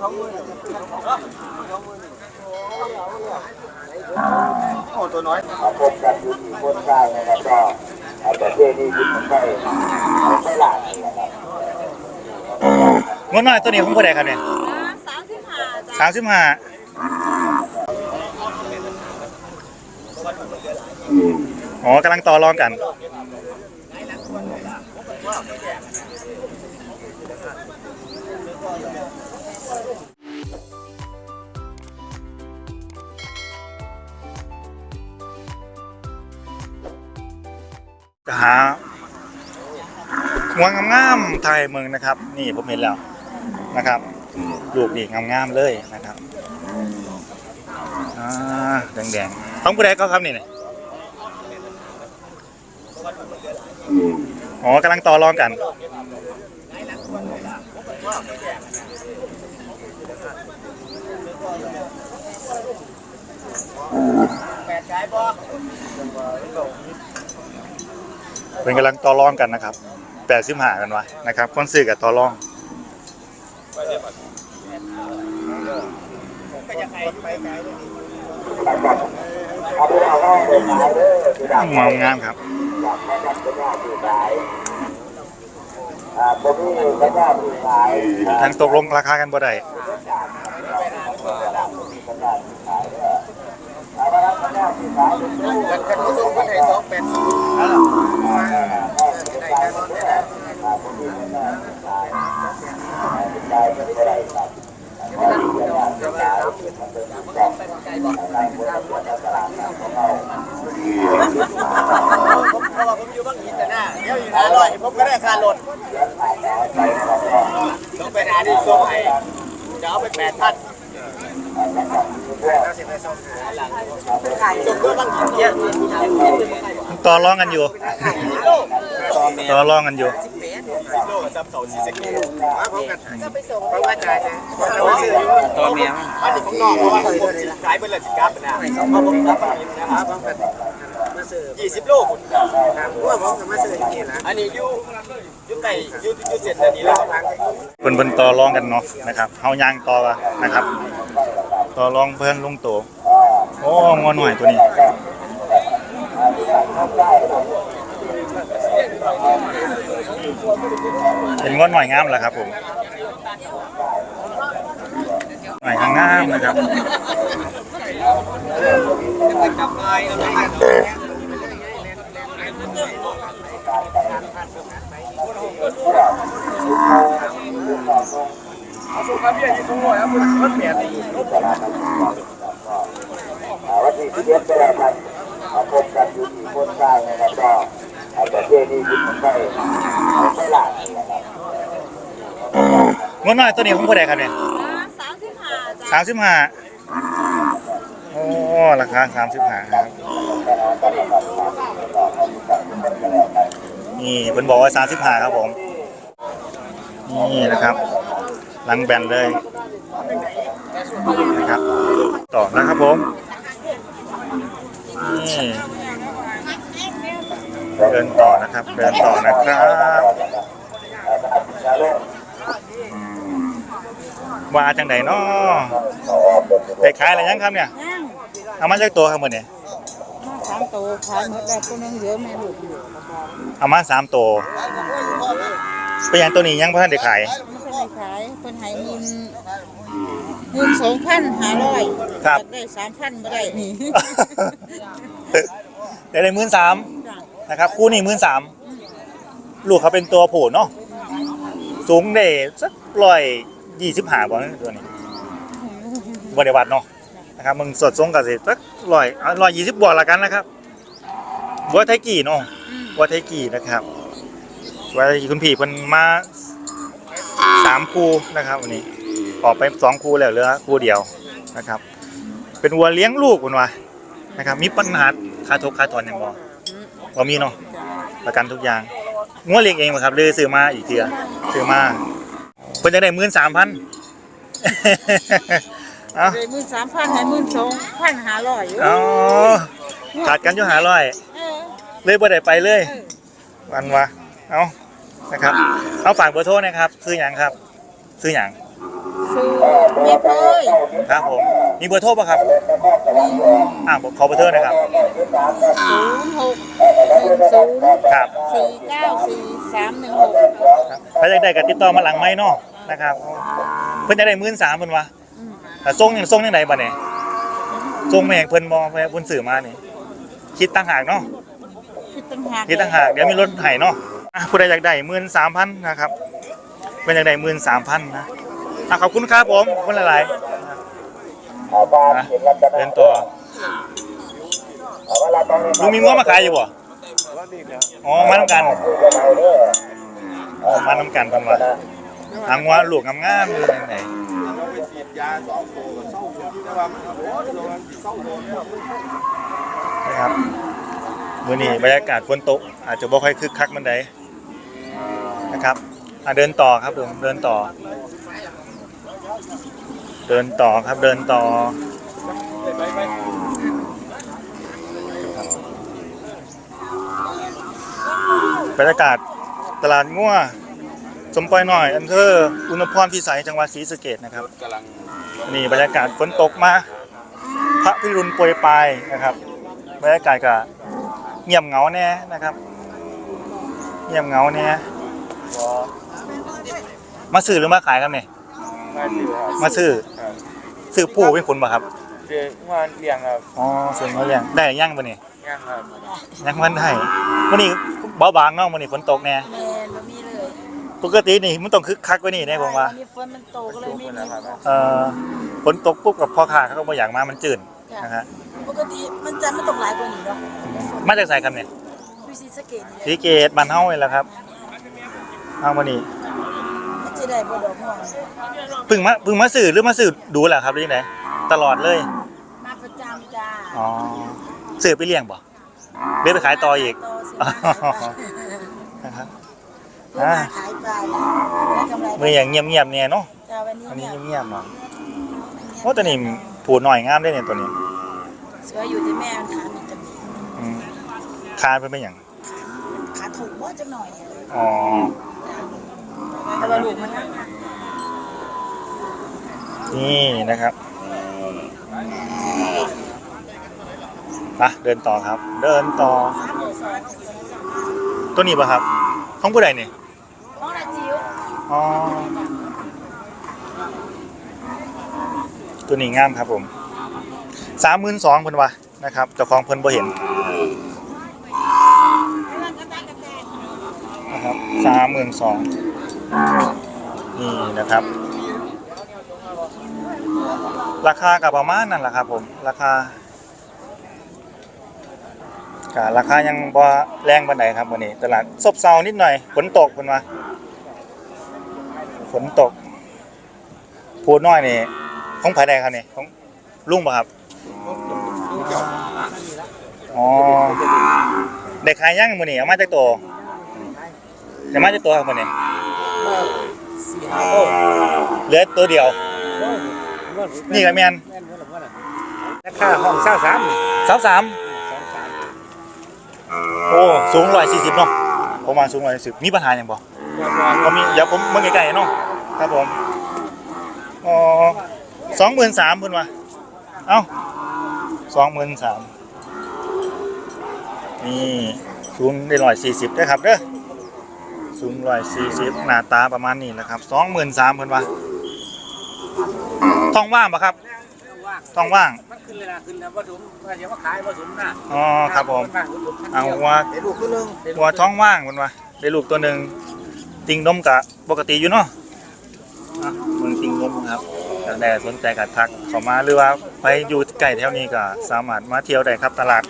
โอ้ตัวน้อยมาพบกันอยู่ที่คนใต้นะครับก็อาประเทศนี้ยึดมันได้ไม่หลายนะครับงวดน้อยตัวนี้ของผู้ใดครับเนี่ยสามสิบห้าจ้ะสามสิบห้าอ๋อกำลังต่อรองกัน จะหาหัวงามๆไทยเมืองนะครับ นี่ผมเห็นแล้วนะครับลูกดีงามๆเลยนะครับอ่าแดงๆของผู้ใดก็ครับนี่เนี่ยอ๋อกำลังต่อรองกัน เป็นกำลังต่อรองกันนะครับแปดสิบหากันวะนะครับคนซื้อกับต่อรองมองงามครับทั้งตกลงราคากันบ่ได้ กันกันก็ส่งคนให้สองแปดศูนย์ได้กันได้ได้ผมเพราะว่าผมอยู่บางหินแต่หน้าเดี๋ยวอยู่หาร้อยผมก็ได้ค่ารถต้องไปหาที่ส่งให้จะเอาไปแปดพันส่าน ต่อรองกันอยู่ ต่อรองกันอยู่โลกับซับเขาสี่สิบกิโลมาพร้อเพราะว่าจ่ายนะตัวเมียอันนี้ของนอกเพราะว่าผมสิขายเป็นเลยสิกราฟเป็นนะเพราะผมรับบางหินนะครับพร้อมกันยี่สิบโลคุณครับว่าผมจะมาซื้อที่นี่นะอันนี้ยูยูไก่ยูยูเจ็ดนาทีแล้วครับเพิ่นเพิ่นต่อรองกันเนาะนะครับเฮายางต่อนะครับ ต่อรองเพิ่อนลุงโตโอ้งอหน่อยตัวนี้เป็นงอหน่อยงามแล้วครับผมหน่อยงามนะครับ อ่าวันที่สิบเอ็ดก็แล้วกันมาพบกันอยู่ที่คนใต้นะครับก็อาประเทศนี้ยึดมันได้ไม่หลายนะครับงอหน่อยตัวนี้ของผู้ใดครับเนี่ยสามสิบห้าสามสิบห้าโอ้ราคาสามสิบห้าครับนี่เพิ่นบอกว่าสามสิบห้าครับผมนี่นะครับ ลังแบนเลยนะครับ ต่อนะครับผมนี่เดินต่อนะครับเดินต่อนะครับว่าจังไดเนาะไปขายอะไรยังครับเนี่ยนั่งเอามาจากตัวครับหมดเนี่ยมาสามตัวขายหมดแล้วตัวนึงเหลือแม่ลูกอยู่เอามาสามตัวไปยังตัวนี้ยังพ่ทันได้ขาย ไม่เป็นไรขายคนใหายเงินเงินสองพันห้าร้อยครับ ได้สามพันไม่ได้นี่ได้เลยหมื่นสามจ้ะนะครับคู่นี้หมื่นสามลูกเขาเป็นตัวผู้เนาะสูงได้สักร้อยยี่สิบห้าบอลตัวนี้บริวัติเนาะนะครับมึงสดทรงกับสิสักร้อยร้อยยี่สิบบวกละกันนะครับวัวไทยกี่เนาะวัวไทยกี่นะครับวัวไทยกี่คุณพี่เพิ่นมา สามคู่นะครับวันนี้ออกไปสองคู่แล้วเหลือคู่เดียวนะครับ เป็นวัวเลี้ยงลูกคุณวะนะครับ มีปัญหาคาทุกคาถอนอย่างบ่บ่มีเนาะประกันทุกอย่างงัวเลี้ยงเองบ่ครับหรือซื้อมาอีกเทื่อซื้อมาเพิ่นจะได้หมื่นสามพันเอาได้หมื่นสามพันให้หมื่นสองพันห้าร้อยเอาขาดกันอยู่หาร้อยเออเลยบ่ได้ไปเลยเออวันวะเอา นะครับ เอาฝากเบอร์โทรนะครับซื้อหยังครับ ซื้อหยังซื้อดเลยครับผมมีเบอร์โทรป่ะครับอ่าขอเบอร์โทรหนะครับศูนย์หกหนึ่งศูนย์ครับสี่เก้าสี่สามหนึ่งหกครับถ้าอยากได้ก็ติดต่อมาหลังไม้เนาะนะครับ เพิ่นจะได้หมื่นสามเพิ่นวะแต่ส่งยังส่งยังไงบ่เนี่ยส่งมาให้เพิ่นบ่ไปเพิ่นสื่อมานี่คิดต่างหากเนาะคิดต่างหากคิดต่างหากเดี๋ยวมีรถไถเนาะอะ ผู้ใดอยากได้หมื่นสามพันนะครับเป็นอยากได้หมื่นสามพันนะอะขอบคุณครับผมคุณหลายๆเดินต่อลุงมีง้อมาขายอยู่บ่อ๋อมาทำกันอ๋อมาทำกันกันวะทางว่าลูกงามๆอยู่ไหนเราไปฉีดยาสองก็เศร้าแต่ว่ามันโอ้ยเลยนะครับมื้อนี้บรรยากาศฝนตกอาจจะบ่ค่อยคึกคักมันใด นะครับอะเดินต่อครับผมเดินต่อ เดินต่อครับเดินต่อบรรยากาศตลาดงัวสมปอยหน่อยอำเภออุณหพรพิสัยจังหวัดศรีสะเกดนะครับนี่บรรยากาศฝนตกมาพระพิรุณโปรยปลายนะครับบรรยากาศก็เงียบเหงาแน่นะครับ เงียบเหงาแน่ มาซื้อหรือมาขายครับเนี่ยมาสิครับมาซื้อซื้อผู้เป็นคนบ่ครับเดี๋ยวมาเลี้ยงครับอ๋อซื้อมาเลี้ยงได้หรือยังบ่นี่ย่างครับยังมันได้วันนี้เบาบางเนาะวันนี้ฝนตกแน่แมนบ่มีเลยปกตินี่มันต้องคึกคักกว่านี้แน่ผมว่ามีฝนมันตกก็เลยไม่มีเอ่อฝนตกปุ๊บกับพ่อค้าเขาก็บ่อยากมามันจืดนะฮะปกติมันจะไม่ตกหลายกว่านี้เนาะมาจากไสครับเนี่ยดูสิสะเกตนี่สีเกตบ้านเฮานี่แหละครับ เอาวันนี้มันจะได้บ่ดอกม่วงเพิ่งมาเพิ่งมาซื้อหรือมาซื้อดูแหละครับหรือยังไงตลอดเลย มาประจำจ้าอ๋อซื้อไปเลี้ยงบ่เบี้ยไปขายต่ออีกต่อสิอ๋อมาขายปลานะครับเพื่อมาขายปลาได้กำไรมืออย่างเงียบๆเนี่ยเนาะจ้าวันนี้อันนี้เนี่ยเงียบๆเนาะโอ้ตัวนี้ผูหน่อยงามได้เนี่ยตัวนี้สวยอยู่ที่แม่มันถามอีกจะมีอืมคานเป็นเป็นอย่างขาถูกว่าจะหน่อยอ๋อ แต่ว่าลูกมันนะนี่นะครับอะเดินต่อครับ เดินต่อ ตัวนี้ป่ะครับของผู้ใดนี่น้องนาจิ๋วอ๋อตัวนี้งามครับผมสามหมื่นสองเพิ่นว่านะครับเจ้าของเพิ่นบ่เห็นนะครับสามหมื่นสอง นี่นะครับ ราคากับประมาณนั่นแหละครับ ผม ราคากราคายังบ่แรงปานใดครับวันนี้ ตลาดซบเซานิดหน่อยฝนตกเพิ่นว่าฝนตกพูดน้อยนี่ของภายใดครับนี่ของลุงป่ะครับอ๋อเด็กขายย่างมือนี่เอามาจากตัวเดี๋ยวมาจากตัวครับมือนี่ เหลือตัวเดียว นี่กับแมนราคาห้องเศร้าสามสามสามโอ้สูงร้อยสี่สิบเนาะประมาณสูงร้อยสิบมีปัญหาอย่างบ่ก็มีเดี๋ยวผมเมื่อไกลๆเนาะครับผมอ๋อสองหมื่นสามเพิ่นว่าเอ้าสองหมื่นสามนี่สูงได้ร้อยสี่สิบได้อครับเด้อ สูงร้อยสี่สิบหน้าตาประมาณนี้แหละครับสองหมื่นสามเพิ่นว่าท้องว่างปะครับ ท้องว่าง มันขึ้นเลยนะขึ้นแล้วผสมว่าจะมาขายผสมนะอ๋อครับผม เอาวัวเดี๋ยวลูกตัวนึงวัวท้องว่างมันวะได้ลูกตัวหนึ่งติงนมกะปกติอยู่เนาะอะมึงติงนมครับอยากได้สนใจกัทักเข้ามาหรือว่าไปอยู่ใกล้แถวนี้ก็สามารถมาเที่ยวได้ครับตลาด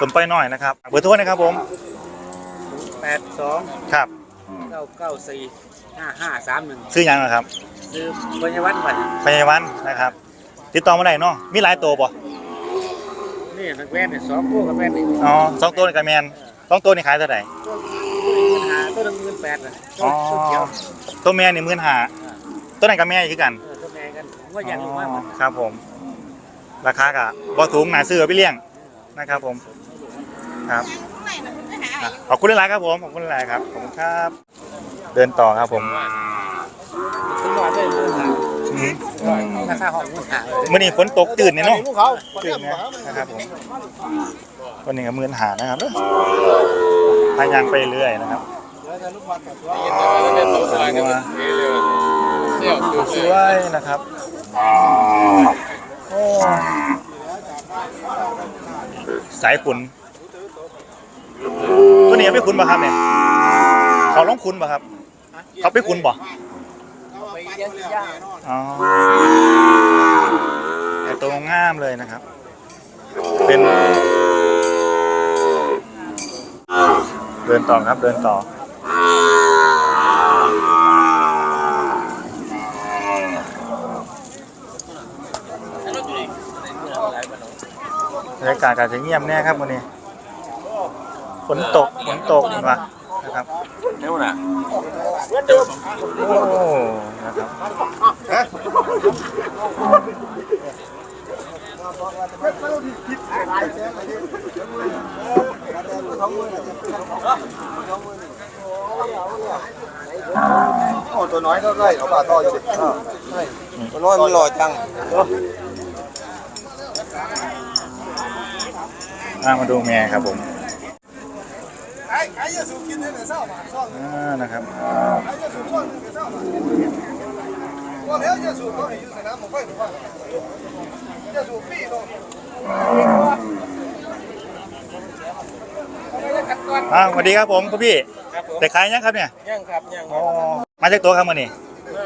สมไปหน่อยนะครับเบอร์โทรนะครับผมแปดสองครับ เก้าเก้าสี่ห้าห้าสามหนึ่งชื่อหยังนะครับคือพยาวัฒน์วันพยาวันนะครับ ติดต่อมาได้เนาะมีหลายตัวป่ะนี่นักแว่นเนี่ยสองพวกกับแว่นนี่อ๋อสองตัวนี่กับแมนสองตัวนี่ขายเท่าไหร่ปัญหาตัวนึงเงินแปดนะอ๋อตัวเขียวตัวแม่นี่หมื่นห้าตัวไหนนกับแม่อีกคือกันเออตัวแม่กันว่าอย่างนี้ว่ามันครับผม ราคากะบ่สูงหนาซื้อเอาไปเลี้ยงนะครับผมครับอะ ขอบคุณหลายๆครับผม ขอบคุณหลายๆครับ ขอบคุณครับ เดินต่อครับผมถึงว่าได้เงินหาอืมราคาของมือหามื้อนี้ฝนตกตื่นนี่เนาะลูกเขาตื่นนะนะครับผมวันนี้ก็มื้อหานะครับเด้อพายางไปเรื่อยนะครับสวยนะครับโอ้สายขุนตัว นี้เอาไปขุนป่ะครับเนี่ยเขาลองขุนป่ะครับ เขาไปขุนป่ะอ๋อแต่ตัวงามเลยนะครับ เป็นเดินต่อครับเดินต่อบรรยากาศอาจจะเงียบแน่ครับวันนี้ ฝนตกฝนตกว่ะนะครับเร็วนะโอ้นะครับโอ้ตัวน้อยก็ได้เอาปลาต่ออยู่ดิตัวน้อยมันหล่อจังอ่ามาดูแม่ครับผมไอ้ไอ้ยาสูบกินได้เลยเศร้าเศร้าอ่านะครับไอ้ยาสูบช่วงนึงเศร้าว่าแล้วยาสูบเขาอยู่สนามหมอไฟหรือว่ายาสูบปีเนาะอ่าสวัสดีครับผมคุณพี่ครับผมแต่ขายยังครับเนี่ยย่างครับย่างอ๋อมาจากตัวครับมื่อนี้มา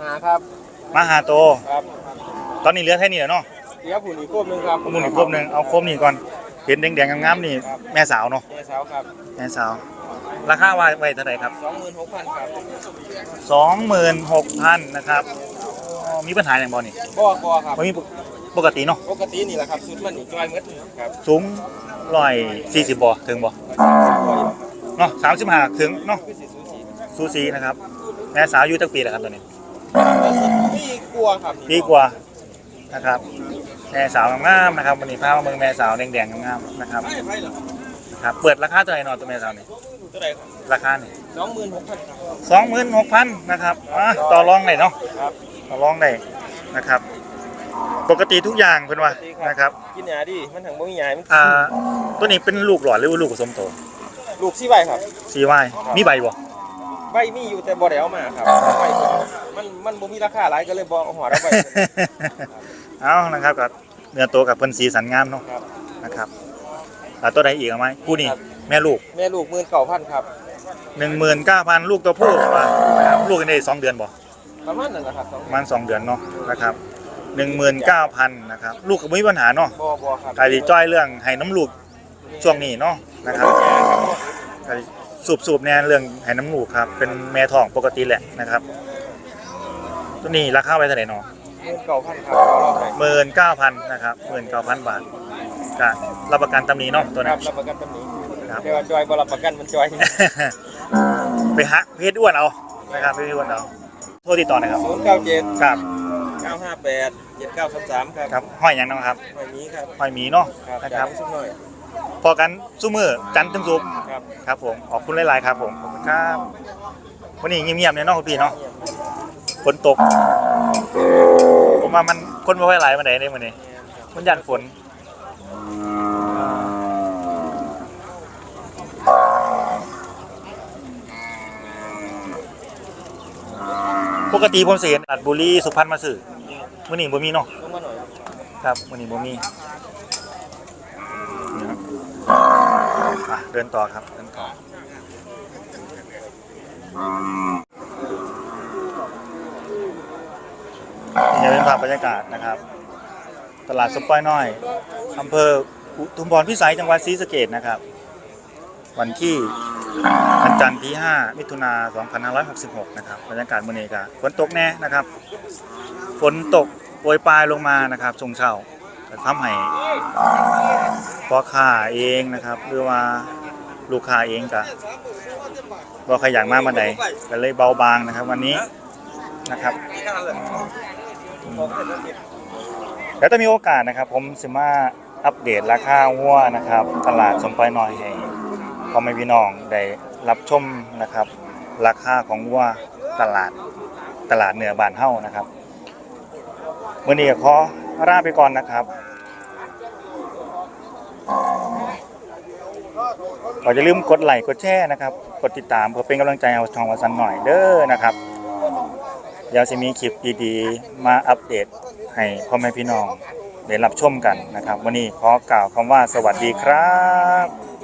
หาครับมาหาตัวครับตอนนี้เหลือแค่นี้แล้วเนาะเดี๋ยวผู้นี้ควบนึงครับข้อมูลอีกครบหนึ่งเอาครบนี่ก่อน เห็นแดงๆงามๆนี่แม่สาวเนาะเจ้าสาวครับแม่สาว ราคาว่าไว้เท่าไหร่ครับสองหมื่นหกพันครับสองหมื่นหกพันนะครับอ๋อมีปัญหาอย่างบ่นี่บ่อบ่อครับไม่มีปกติเนาะปกตินี่แหละครับสุดมันนี่จอยหมดครับสูงร้อยสี่สิบบ่ถึงบ่เนาะสามสิบห้าถึงเนาะคือสิสูสีซูซีนะครับ แม่สาวอายุตั้งปีแล้วครับตัวนี้ปีกลัวครับปีกว่า นะครับแม่สาวงามๆนะครับวันนี้พามาเมืองแม่สาวแดงๆงามๆนะครับไม่ไม่หรอกครับเปิดราคาเท่าไหร่เนอนตัวแม่สาวนี่เท่าไหร่ครับราคานี่สองหมื่นหกพันครับสองหมื่นหกพันนะครับอะต่อรองได้เนาะครับต่อรองได้นะครับ ปกติทุกอย่างเพิ่นว่านะครับกินยาดิมันถังบ่มียามันอ่าตัวนี้เป็นลูกหลอดหรือว่าลูกผสมโตลูกซี่ใบครับซีวายมีใบบ่ใบมีอยู่แต่บ่ได้เอามาครับใบมันมันบ่มีราคาหลายก็เลยบ่เอาหัวเราไป เอานะครับกับเนื้อตัวกับเพิ่นสีสันงามเนาะครับ นะครับอ่าตัวใดอีกเอาไหมคู่นี้ครับ แม่ลูกแม่ลูกหมื่นเก้าพันครับ 19,000 ลูกตัวผู้ว่านะครับลูกกันได้สองเดือนบ่ประมาณนั้นแหละครับสองประมาณสองเดือนเนาะนะครับ19,000นะครับลูกก็บ่มีปัญหาเนาะบ่บ่ครับกายดีจ้อยเรื่องให้น้ำลูกช่วงนี้เนาะนะครับกายสูบสูบๆแน่เรื่องให้น้ำลูกครับเป็นแม่ท้องปกติแหละนะครับ ตัวนี้ราคาไว้เท่าไหร่เนาะหมื่น เก้าพันครับเอารอบไหนหมื่นเก้าพันนะครับหมื่นเก้าพันบาทก็รับประกันตำหนี้เนาะตัวคนั้รัน บรับประกันตำหนิครับ แต่ว่าจอยบ่รับประกันมันจอย ไปหักเพชรอ้วนเอานะครับเพชรอ้วนเอาโทษติดต่อหนะครับศูนย์เก้าเจ็ดครับเก้าห้าแปดเจ็ดเก้าสามสามครับครับห้อยหยังเนาะครับไม่มีครับห้อยหมีเนาะครับนะคจารักบสักหน่อยพอกันซุ้มือจันทร์ถึงศุกร์ครับ ครับผมขอบคุณหลายๆครับผมขอบคุณครับวันนี้เงียบๆเนี่ยเนาะคุณพี่เนาะ ฝนตก ผมว่ามันคนไม่ค่อยไหลมาไหนในมื้อนี้มันยันฝนปกติผมสิเห็นอัดบุรีสุพรรณมาซื้อมื้อนี้บ่มีเนาะครับมื้อนี้บ่มีเดินต่อครับเดินต่อ จะเป็นภาพบรรยากาศนะครับ ตลาดสปอยน้อยอำเภออุทุมพรพิสัยจังหวัดศรีสะเกษนะครับ วันที่วันจันทร์ที่ 5 มิถุนา2566 นะครับบรรยากาศมื้อนี้ก็ฝนตกแน่นะครับ ฝนตกโปรยปลายลงมานะครับชงเช้าก็ทำให้พ่อค้าเองนะครับหรือว่าลูกค้าเองก็บ่ขยันมากมาใดก็เลยเบาบางนะครับ วันนี้นะครับ เดี๋ยวจะมีโอกาสนะครับ ผมสิมาอัปเดตราคาวัวนะครับ ตลาดสมปอยน้อยให้พ่อแม่พี่น้องได้รับชมนะครับ ราคาของวัวตลาดตลาดเหนือบานเฮานะครับมื่อนี้ขอลาไปก่อนนะครับก็อย่าลืมกดไลค์กดแชร์นะครับ กดติดตามเพื่อเป็นกำลังใจให้ช่องวาสันหน่อยเด้อนะครับ เดี๋ยวจะมีคลิปดีๆมาอัปเดตให้พ่อแม่พี่น้องได้รับชมกันนะครับ วันนี้ขอกล่าวคำว่าสวัสดีครับ